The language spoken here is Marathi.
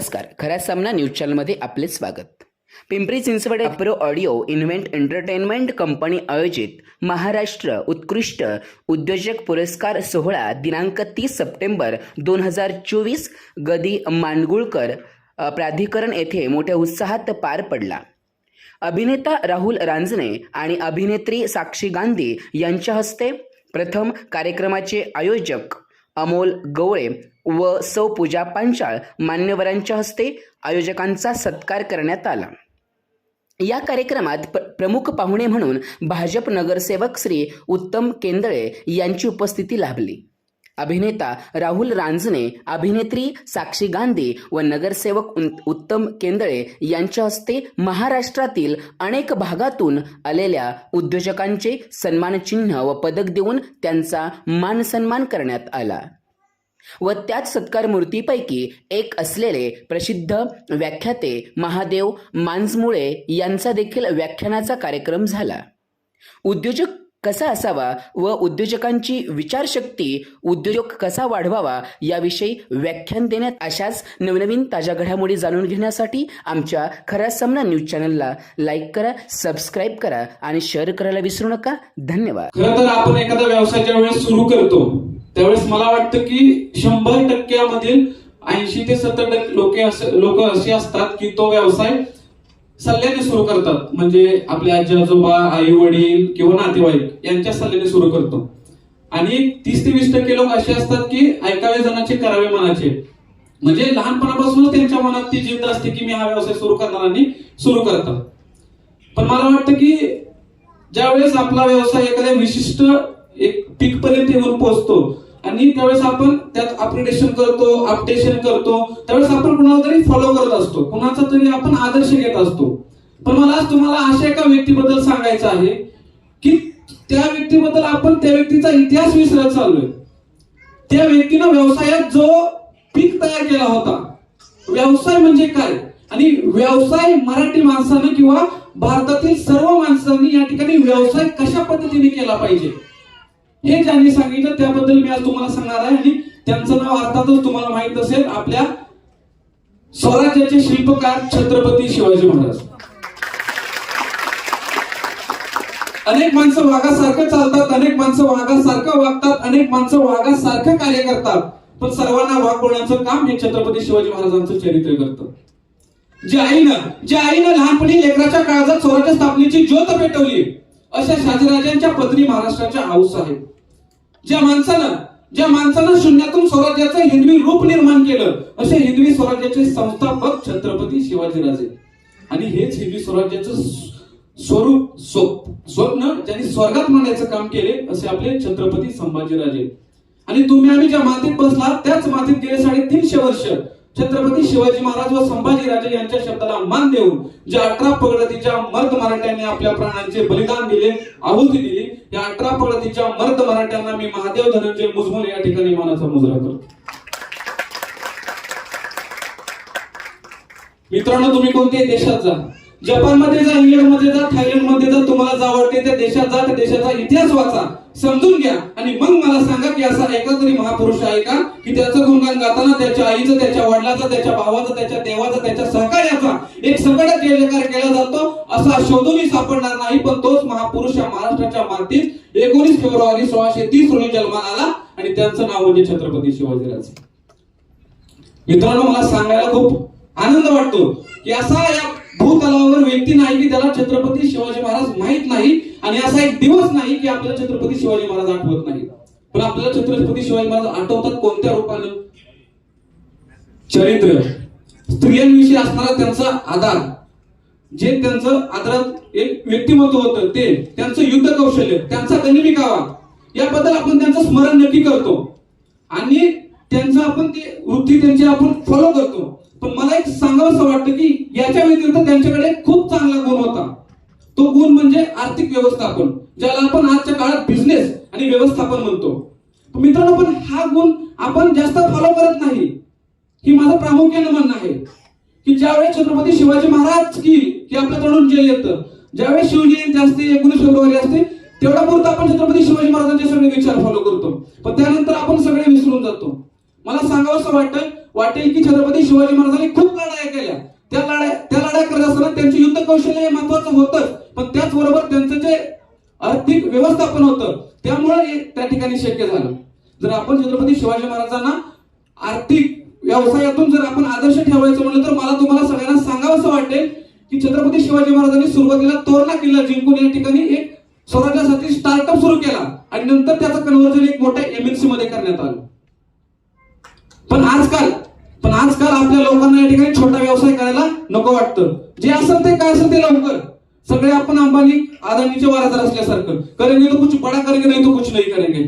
नमस्कार. खऱ्या सामना न्यूज चॅनलमध्ये आपले स्वागत. Pimpri Chinchwad अप्रो audio invent entertainment company आयोजित महाराष्ट्र उत्कृष्ट उद्योजक पुरस्कार सोहळा दिनांक तीस सप्टेंबर दोन हजार चोवीस गदी मांडगुळकर प्राधिकरण येथे मोठ्या उत्साहात पार पडला. अभिनेता राहुल रांजणे आणि अभिनेत्री साक्षी गांधी यांच्या हस्ते प्रथम कार्यक्रमाचे आयोजक अमोल गवळे व सौ पूजा पांचाळ मान्यवरांच्या हस्ते आयोजकांचा सत्कार करण्यात आला. या कार्यक्रमात प्र प्रमुख पाहुणे म्हणून भाजप नगरसेवक श्री उत्तम केंदळे यांची उपस्थिती लाभली. अभिनेता राहुल रांजणे अभिनेत्री साक्षी गांधी व नगरसेवक उत्तम केंदळे यांच्या हस्ते महाराष्ट्रातील अनेक भागातून आलेल्या उद्योजकांचे सन्मानचिन्ह व पदक देऊन त्यांचा मान सन्मान करण्यात आला. व त्याच सत्कार मूर्तीपैकी एक असलेले प्रसिद्ध व्याख्याते महादेव मांजमुळे यांचा देखील व्याख्यानाचा कार्यक्रम झाला. उद्योजक कसा असावा व उद्योजकांची विचारशक्ती उद्योजक कसा वाढवावा याविषयी व्याख्यान देण्यात अशाच नवनवीन ताज्या घडामोडी जाणून घेण्यासाठी आमच्या खरा सामना न्यूज चॅनलला लाईक करा सबस्क्राईब करा आणि शेअर करायला विसरू नका. धन्यवाद. खरं तर आपण एखादा व्यवसाय ज्या वेळेस सुरू करतो. त्यावेळेस मला वाटतं की शंभर टक्क्यामधील ऐंशी ते सत्तर टक्के लोक लोक असे असतात की तो व्यवसाय सल्ल्याने सुरू करतात. म्हणजे आपले आजी आजोबा आई वडील किंवा नातेवाईक यांच्या सल्ल्याने सुरू करतो. आणि तीस ते वीस टक्के लोक असे असतात की ऐकावे जणाचे करावे मनाचे. म्हणजे लहानपणापासूनच त्यांच्या मनात ती जिद्द असते की मी हा व्यवसाय सुरू करणार आणि सुरू करतात पण मला वाटतं की ज्यावेळेस आपला व्यवसाय एखाद्या विशिष्ट एक पीक पर्यंत येऊन पोहोचतो. आणि त्यावेळेस आपण त्यात अपग्रेडेशन करतो अपडेशन करतो. त्यावेळेस आपण कुणाला तरी फॉलो करत असतो. कुणाचा तरी आपण आदर्श घेत असतो. पण मला आज तुम्हाला अशा एका व्यक्तीबद्दल सांगायचं आहे की त्या व्यक्तीबद्दल आपण त्या व्यक्तीचा इतिहास विसरत चाललोय. त्या व्यक्तीनं व्यवसायात जो पीक तयार केला होता व्यवसाय म्हणजे काय? आणि व्यवसाय मराठी माणसानं किंवा भारतातील सर्व माणसांनी या ठिकाणी व्यवसाय कशा पद्धतीने केला पाहिजे? हे ज्यांनी सांगितलं त्याबद्दल मी आज तुम्हाला सांगणार आहे. आणि त्यांचं नाव अर्थातच तुम्हाला माहीत असेल आपल्या स्वराज्याचे शिल्पकार छत्रपती शिवाजी महाराज. अनेक माणसं वाघासारखं चालतात अनेक माणसं वाघासारखं वागतात अनेक माणसं वाघासारखं कार्य करतात. पण सर्वांना वाघ बोलण्याचं काम हे छत्रपती शिवाजी महाराजांचं चरित्र करतं. ज्या आईनं ज्या आईनं लहानपणी लेकराच्या काळजात स्वराज्य स्थापनेची ज्योत पेटवली. अशा शाजीराजांच्या पत्नी महाराष्ट्राच्या आऊस आहेत. ज्या माणसानं ज्या माणसानं शून्यातून स्वराज्याचं हिंदवी रूप निर्माण केलं असे हिंदवी स्वराज्याचे संस्थापक छत्रपती शिवाजीराजे. आणि हेच हिंदवी स्वराज्याचं स्वरूप स्वप्न ज्यांनी स्वर्गात मांडायचं काम केले असे आपले छत्रपती संभाजीराजे. आणि तुम्ही आम्ही ज्या मातीत बसला त्याच मातीत गेले साडेतीनशे वर्ष. छत्रपती शिवाजी महाराज व संभाजीराजे यांच्या शब्दाला मान देऊन ज्या अठरा पगडतीच्या मर्द मराठ्यांनी आपल्या प्राणांचे बलिदान दिले आहुती दिली या अठरा पगडतीच्या मर्द मराठ्यांना मी महादेव धनंजय मुजमल या ठिकाणी मानाचा मुजरा करतो. मित्रांनो तुम्ही कोणत्याही देशात जा. जपानमध्ये जा इंग्लंडमध्ये जा थायलंडमध्ये जा तुम्हाला जा वाटते त्या देशात जा त्या देशाचा इतिहास वाचा. समजून घ्या. आणि मग मला सांगा की असा एका तरी महापुरुष आहे का की त्याचं गुणगान गाताना त्याच्या आईचं त्याच्या वडिलाचा त्याच्या भावाचा त्याच्या देवाचा त्याच्या सहकार्याचा एक सगळं जयकार केला जातो. असा शोधूनही सापडणार नाही पण तोच महापुरुष या महाराष्ट्राच्या मातीत एकोणीस फेब्रुवारी सोळाशे तीस रोजी जन्माला आला आणि त्यांचं नाव म्हणजे छत्रपती शिवाजीराजे. मित्रांनो मला सांगायला खूप आनंद वाटतो की असा या भूतलावर व्यक्ती नाही की त्याला छत्रपती शिवाजी महाराज माहीत नाही आणि असा एक दिवस नाही की आपल्याला छत्रपती शिवाजी महाराज आठवत नाही. पण आपल्याला छत्रपती शिवाजी महाराज आठवतात कोणत्या रूपानं? चरित्र. स्त्रियांविषयी असणारा त्यांचा आधार. जे त्यांचं आधारात एक व्यक्तिमत्व होतं ते त्यांचं युद्ध कौशल्य त्यांचा गणिमी कावा याबद्दल आपण त्यांचं स्मरण नक्की करतो. आणि त्यांचं आपण ते वृत्ती त्यांची आपण फॉलो करतो. पण मला एक सांगावंसं वाटतं की याच्या व्यतिरिक्त त्यांच्याकडे खूप चांगला गुण होता. तो गुण म्हणजे आर्थिक व्यवस्थापन ज्याला आपण आजच्या काळात बिझनेस आणि व्यवस्थापन म्हणतो. मित्रांनो पण हा गुण आपण जास्त फॉलो करत नाही. ही माझं प्रामुख्यानं म्हणणं आहे. की ज्यावेळेस छत्रपती शिवाजी महाराज की की आपल्या तरुण जे येतं ज्यावेळेस शिवजयंती असते एकोणीस फेब्रुवारी असते तेवढा पुरतं आपण छत्रपती शिवाजी महाराजांचे सगळे विचार फॉलो करतो. पण त्यानंतर आपण सगळे विसरून जातो. मला सांगावंसं वाटतं वाटेल की छत्रपती शिवाजी महाराजांनी खूप लढाया केल्या. त्या लढाया त्या लढाया करत असताना त्यांचे युद्ध कौशल्य हे महत्वाचं होतंच. पण त्याचबरोबर त्यांचं जे आर्थिक व्यवस्थापन होतं त्यामुळे त्या ठिकाणी शक्य झालं. जर आपण छत्रपती शिवाजी महाराजांना आर्थिक व्यवसायातून जर आपण आदर्श ठेवायचं म्हणलं तर मला तुम्हाला सगळ्यांना सांगावं वाटेल की छत्रपती शिवाजी महाराजांनी सुरुवातीला तोरणा किल्ला जिंकून या ठिकाणी एक स्वराज्यासाठी स्टार्टअप सुरू केला आणि नंतर त्याचं कन्व्हर्जन एक मोठ्या एमएनसी मध्ये करण्यात आलं. पण आजकाल पण आजकाल आपल्या लोकांना या ठिकाणी छोटा व्यवसाय करायला नको वाटतं. जे असेल ते काय असेल ते लवकर. सगळे आपण अंबानी अदानीचे वारसदार असल्यासारखं. करेंगे तो कुछ बडा करेंगे नाही तो कुछ नाही करेंगे.